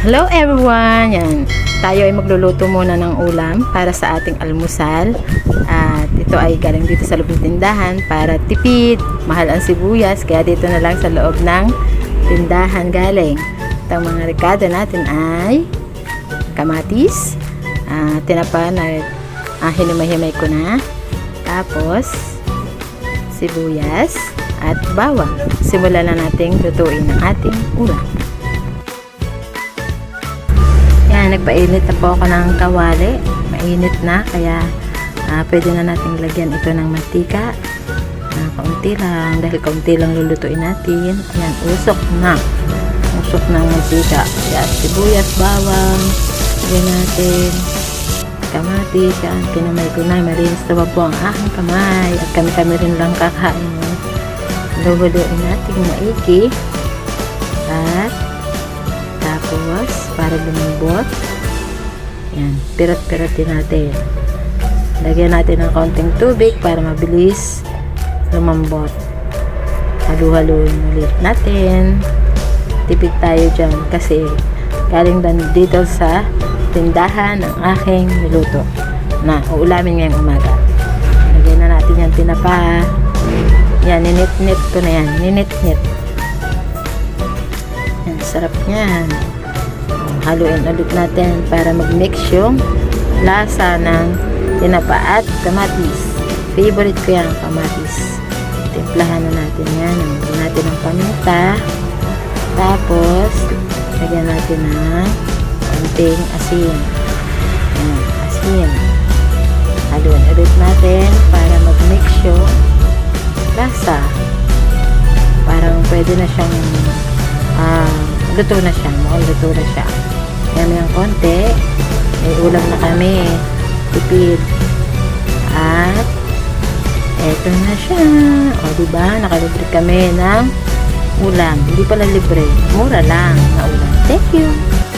Hello everyone! Yan. Tayo ay magluluto muna ng ulam para sa ating almusal. At ito ay galing dito sa loob ng tindahan para tipid. Mahal ang sibuyas kaya dito na lang sa loob ng tindahan galing. At ang mga rekado natin ay kamatis, ah, tinapa na ah, hinimay-himay ko na. Tapos sibuyas at bawang. Simulan na nating lutuin ang ating ulam. Nagpainit na po ako ng kawali. Mainit na, kaya ah, pwede na nating lagyan ito ng mantika. Uh, kaunti lang, dahil kaunti lang lulutuin natin. Ayan, usok na. Usok ng mantika. Yan, sibuyas, bawang. Lagyan natin. Kamatis, yan, kinamay ko na. Malinis na po ang aking kamay. At kami-kami rin lang kakain. Lulutuin natin maigi. At para lumambot, yan, pirat-piratin natin. Lagyan natin ng kaunting tubig para mabilis lumambot. Halu-haluin ulit natin. Tipid tayo dyan kasi galing dito sa tindahan ng aking niluto na uulamin ngayong umaga. Lagyan na natin yung tinapa. Yan, ninit-nit ko na yan. Ninit-nit. Yan, sarap niyan. Haluin ulit natin para mag-mix yung lasa ng tinapa at kamatis. Favorite ko yan, kamatis. Timplahan na natin yan. Lagyan natin ng paminta. Tapos, lagyan natin ng konting asin. Yan, asin. Haluin ulit natin para mag-mix yung lasa. Parang pwede na siyang ah, luto na siya. Mukhang luto na siya. Kaya yung konti. May ulam na kami. Tipid. At eto na siya. O, diba? Nakalibre kami ng ulam. Hindi pala libre. Mura lang na ulam. Thank you.